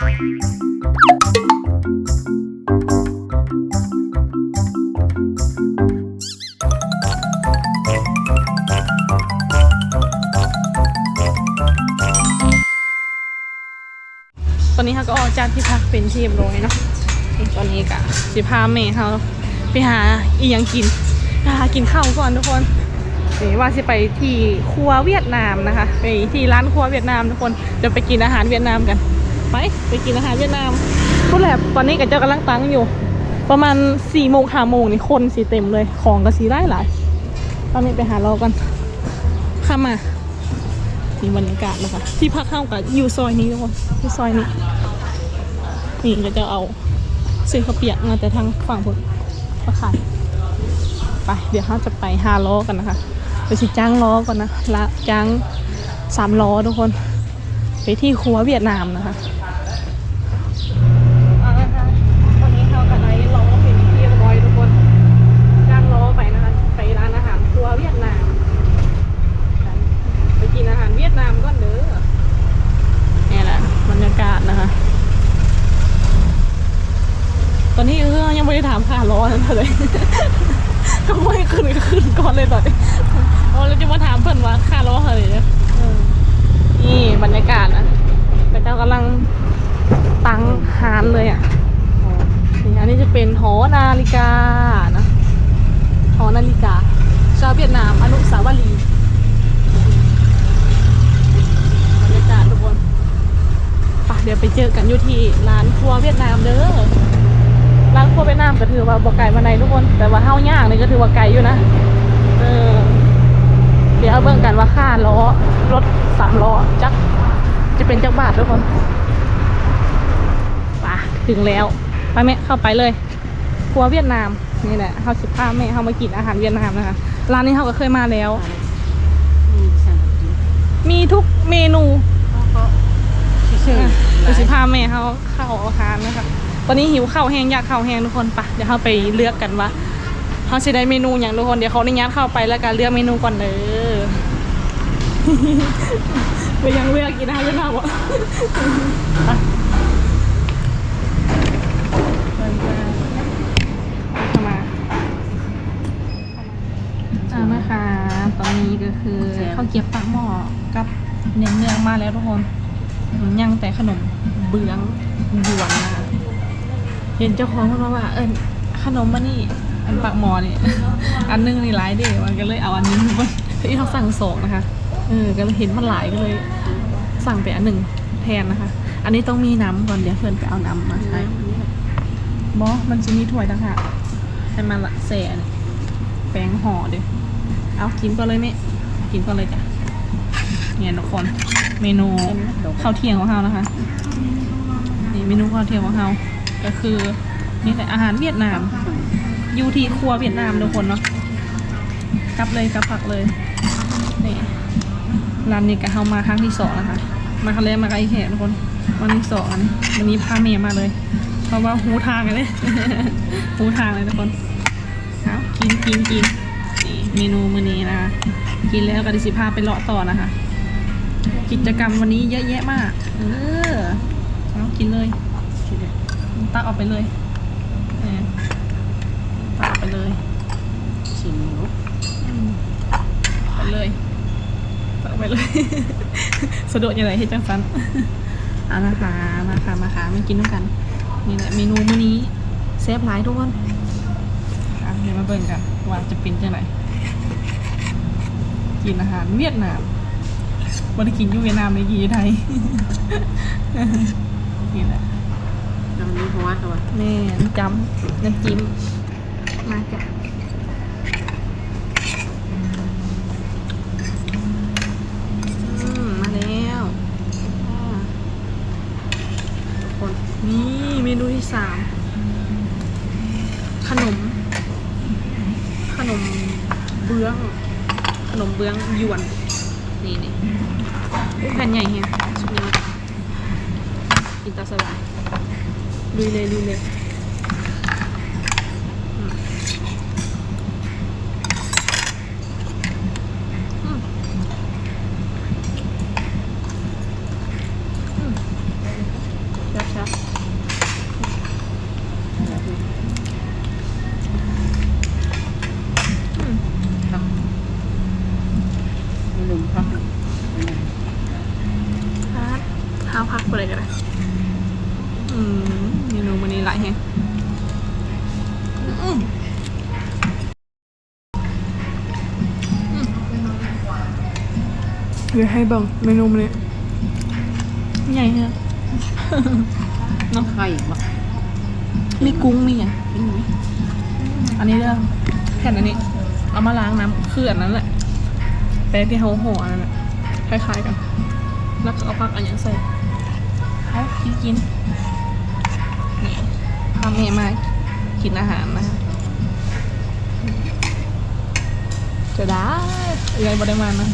ตอนนี้เขาก็ออกจากที่พักเป็นที่เรียบร้อยเนาะตอนนี้กะสิพาเมย์เขาไปหาอีหยังกินไปหากินข้าวก่อนทุกคนนี่ว่าสิไปที่ครัวเวียดนามนะคะ ไปที่ร้านครัวเวียดนามทุกคนจะไปกินอาหารเวียดนามกัน ไป ไปกินอาหารเวียดนามพูดแหละตอนนี้กับเจ้ากำลังตั้งอยู่ ประมาณสี่โมงห้าโมงนี่คนสีเต็มเลย ของก็สีได้หลาย ตอนนี้ไปหาเรากันข้ามานี่บรรยากาศนะคะที่พักเข้ากับอยู่ซอยนี้ทุกคนที่ซอยนี้ นี่ก็จะเอาซื้อข้าวเปียกมาแต่ทางฝั่งพุทธมาขายไปเดี๋ยวเราจะไปหาล้อกันนะคะ ไปสิจ้างล้อก่อนนะละจ้างสามล้อทุกคน ไปที่ครัวเวียดนามนะคะเอาละค่ะตอนนี้เขากับไอ้ล้อเป็นที่เรียบร้อยทุกคนจ้างล้อไปนะคะไปร้านอาหารครัวเวียดนามไปกินอาหารเวียดนามก่อนเด้อนี่แหละบรรยากาศนะคะตอนนี้เออยังไม่ได้ถามค่าร้อนนั่นเลยก็ไม่ขึ้นก็ขึ้นก่อนเลยตอนนี้เราจะมาถามเพิ่นว่าค่าร้อนเท่าไหร่เนี่ยเออ นี่บรรยากาศนะพระเจ้ากำลังตั้งฮานเลยอะนี่อันนี้จะเป็นหอนาฬิกานะหอนาฬิกา ชาวเวียดนามอนุสาวรีย์บรรยากาศทุกคนไปเดี๋ยวไปเจอกันอยู่ที่ร้านครัวเวียดนามเด้อร้านครัวเวียดนามก็ถือว่าบ่ไกลมาไหนทุกคน แต่ว่าเฮาย่างนี่ก็ถือว่าไกลอยู่นะเออเดี๋ยวเอาเบิ่งกันว่าค่าล้อ รถสามล้อจัก จะ เป็นจักบาททุกคนไปถึงแล้วไปแม่เข้าไปเลยครัวเวียดนามนี่แหละเฮาสิพาแม่เฮามากินอาหารเวียดนามนะคะร้านนี้เฮาก็เคยมาแล้ว มีทุกเมนูชื่อเดี๋ยวสิพาแม่เขาเข้าอาหารนะคะตอนนี้หิวข้าวแห้งอยากข้าวแห้งทุกคนปะเดี๋ยวเราไปเลือกกันว่าเขาจะได้เมนูอย่างทุกคนเดี๋ยวเขาได้ยัดเข้าไปแล้วกันเลือกเมนูก่อนเลย ไปยังเลือกกินอาหารเวียดนามวะไปเข้ามาอ่านะคะตอนนี้ก็คือข้าวเกี๊ยวปากหม้อกับเนื้อเนื้อมาแล้วทุกคนยังแต่ขนมเบื้องหยวนนะคะเห็นเจ้าของพูดมาว่าเออขนมมันนี่อันปากหมอนี่อันนึงนี่หลายด้มันก็เลยเอาอันนึงมาที่เขาสั่งสองนะคะ เออก็เลยเห็นมันหลายก็เลย สั่งไปอันหนึ่งแทนนะคะ อันนี้ต้องมีน้ำก่อนเดี๋ยวเพื่อนไปเอาน้ำมาใช้บอมันจะมีถ้วยต่างหากให้มันละแสนแป้งห่อเดี๋ยวเอากินก่อนเลยไหมกินก่อนเลยจ้ะเนี่ยทุกคนเมนูข้าวเที่ยงของเรานะคะนี่เมนูข้าวเที่ยงของเราก็คือนี่แหละอาหารเวียดนามอยู่ที่ครัวเวียดนามทุกคนเนาะกลับเลยกลับผักเลยนี่ ร้านนี้ก็เข้ามาครั้งที่สองนะคะ มาครั้งแรกมาไกลแห่ทุกคน วันที่สองอันวันนี้พาเมย์มาเลย เพราะว่าหูทางเลยหูทางเลยทุกคนเอากินกินกินเมนูมื้อนี้นะคะ กินแล้วก็ดิสิพาไปเลาะต่อนะคะ กิจกรรมวันนี้เยอะแยะมาก เออเอากินเลย ตักออกไปเลยเออตักออกไปเลย ชิมลูก อืมไปเลย ตักออกไป เลย สะดวกยังไงให้จังสันเอานะคะมาค่ะมาค่ะมากินด้วยกัน นี่แหละเมนูมื้อนี้เซฟหลายทุกคนอะเดี๋ยวมาเบิ่งกันว่าจะเป็นจังไงกินอาหารเวียดนามวันนี้กินอยู่เวียดนามเลยกินอยู่ไทยนี่แหละน้ำนี้หัวตัวแม่จำน้ำจิ้มมาจ้ะอืมมาแล้วอ่า ทุกค นี่เมนูที่สามขนม ขนมเบื้อง ขนมเบื้องยวน นี่นี่แผ่นใหญ่เฮะสุดยอดกินตาสบายลุยเลยลุยเลยอืมอืมอืมแซ่บ อืมเมนูมันนี้หลายแฮงอืมเดี๋ยวให้เบิ่งเมนูมันนี้ใหญ่ฮะเนาะไข่บะมีกุ้งมีอะอันนี้เรื่องแผ่นอันนี้ เอามาล้างน้ำคืออันนั้นแหละแป้งที่เขาห่ออันนั้นแหละคล้ายๆกัน แล้วก็เอาผักอันนี้ใส่ เอากินกินนี่พาเมย์มากินอาหารนะคะจะได้ยายบได้มานะ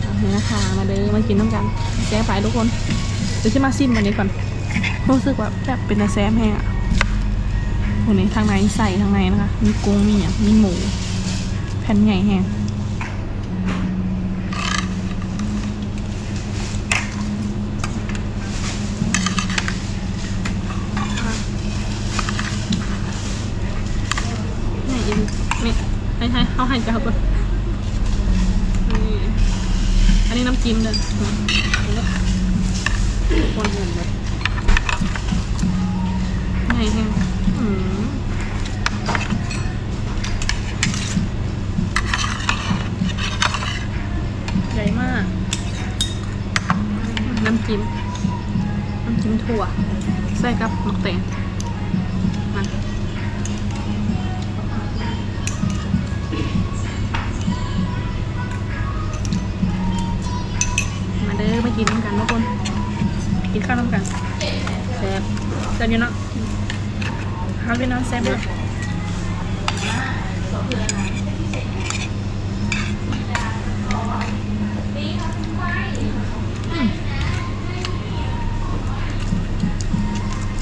เอาเนื้อค่ะมาเด้อมากินน้ำกันแซ่บไปทุกคนเดี๋ยวจะมาซิมวันนี้ก่อนรู้สึกว่าแบบเป็นตาแซมแห้งอะโหนี่ทางในใส่ทางในนะคะ มีกุ้งมีอะมีหมู แผ่นใหญ่แห้งนี่ยินนี่ ให้เขาให้เจ้าก่อนนี่อันนี้น้ำจิ้มเด้อคนเห็นเลยใหญ่แห้งอืมใหญ่มาก น้ำจิ้ม น้ำจิ้มถั่ว ใส่กับมะเตง เด้อมากินน้ำกันทุกคน กินข้าวน้ำกันแซ่บแซ่บอยู่เนาะข้าวพี่น้องแซ่บเลยอืม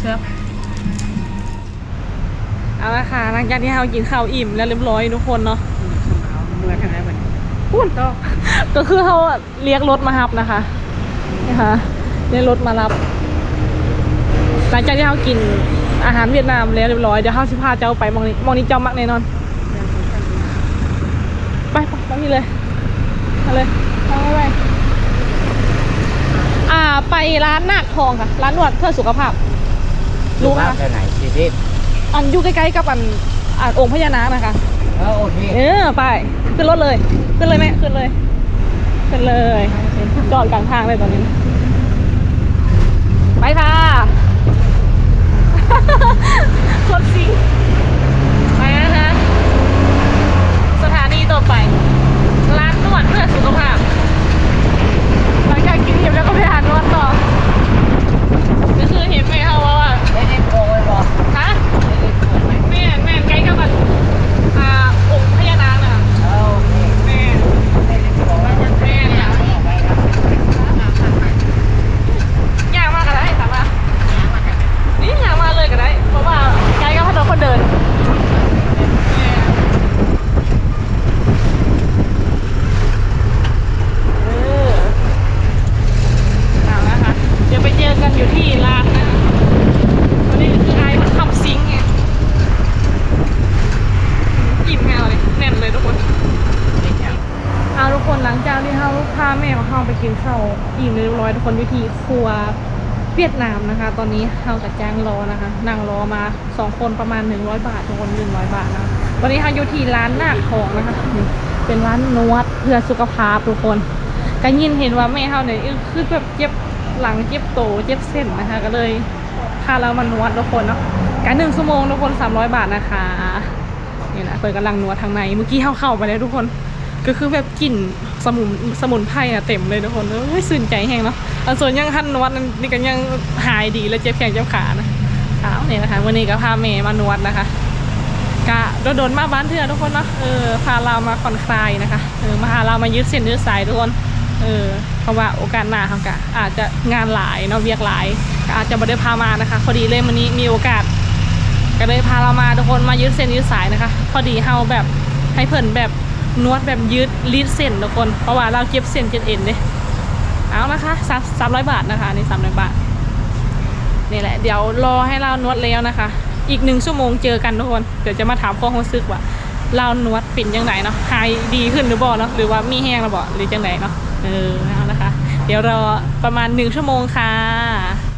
แซ่บเอาละค่ะหลังจากที่เรากินข้าวอิ่มแล้วเรียบร้อยทุกคนเนาะเมื่อทางไหนบัดนี้ พูดก็ก็คือเขาเรียกรถมารับนะคะนะคะเรียกรถมารับ หลังจากที่เขากินอาหารเวียดนามแล้วเรียบร้อยเดี๋ยวเขาสิพาเจ้าไปมองนี้มองนี้เจ้ามักแน่นอน ไปไปไปนี่เลยมาเลยไปไปไปอ่าไปร้านนาคทองค่ะ ร้านนวดเพื่อสุขภาพ รู้ไหมว่าคะไปไหนชีวิตอันอยู่ใกล้ๆกับอันอ่าองค์พญานาคนะคะเออ โอเคเออไป ขึ้นรถเลย ขึ้นเลยแม่ ขึ้นเลย ขึ้นเลย จอดกลางทางเลยตอนนี้ ไปค่ะ คนสิงไปนะคะสถานีต่อไป ร้านนวดเพื่อสุขภาพ หลังจากกินเห็บแล้วก็ไปหานวดต่อ ก็คือเห็นไหมคะว่าว่า ไม่ได้โกงไว้บอก ฮะแม่นแม่นใกล้กับแบบอ่าองค์พญานาคน่ะ เออโอเค แม่น ไม่ได้โกงไว้ แม่นอยาก เอาไปครับ อยากมาก็ได้สามารถนี่อยากมาเลยก็ได้ เพราะว่าใกล้กับถนนคนเดินแม่นเออเอาละค่ะเดี๋ยวไปเจอกันอยู่ที่ร้านนะคะวันนี้คือไอ้มันทำซิงค์ไง อิ่มแมวเลยแน่นเลยทุกคน เอาทุกคนหลังจากที่เขาพาแม่ของเขาไปกินข้าวอิ่มเรียบร้อยทุก ครัวเวียดนามนะคะ ตอนนี้เขากับจ้างรอนะคะนั่งรอมาสองคนประมาณ 100 บาททุกคน100 บาทนะวันนี้เขาอยู่ที่ร้านหน้าคทองนะคะนี่เป็นร้านนวดเพื่อสุขภาพทุกคนก็ยินเห็นว่าแม่เขาเนี่ยคือแบบเจ็บหลังเจ็บโตเจ็บเส้นนะคะ ก็เลยพาเรามานวดทุกคนเนาะการหนึ่งชั่วโมงทุกคน 300 บาทนะคะนี่นะเปิดกำลังนัวทางในเมื่อกี้เข้าเข้าไปแล้วทุกคน ก็คือแบบกลิ่น สมุนสมุนไพรอะเต็มเลยทุกคนเอ้ยสื่นใจแห้งเนาะอันส่วนยังหันนวดนั่นนี่ก็ยังหายดีแล้วเจ็บแขนเจ็บขานะเอาเนี่ยนะคะ วันนี้ก็พาเมย์มานวดนะคะกะโดนมาบ้านเถื่อทุกคนเนาะเออพาเรามาผ่อนคลายนะคะเออมาหาเรามายืดเส้นยืดสายทุกคนเออเพราะว่าโอกาสหน้าเขากะอาจจะงานหลายเนาะเวียกหลายก็อาจจะไม่ได้พามานะคะพอดีเลยวันนี้มีโอกาส ก็เลยพาเรามาทุกคนมายืดเส้นยืดสายนะคะ พอดีเฮาแบบให้เพิ่นแบบ นวดแบบยืดรีดเส้นทุกคน เพราะว่าเราเจ็บเส้นเจ็บเอ็นเด้เอานะคะสามสามร้อยบาทนะคะนนี่สามร้อยบาทนี่แหละเดี๋ยวรอให้เรานวดแล้วนะคะ อีกหนึ่งชั่วโมงเจอกันทุกคนเดี๋ยวจะมาถามข้อรู้สึกว่าเรานวดปิ่นยังไงเนาะหายดีขึ้นหรือบ่เนาะหรือว่ามีแห้งหรือบ่หรือจังไหนเนาะเออเอานะคะ เดี๋ยวรอประมาณหนึ่งชั่วโมงค่ะ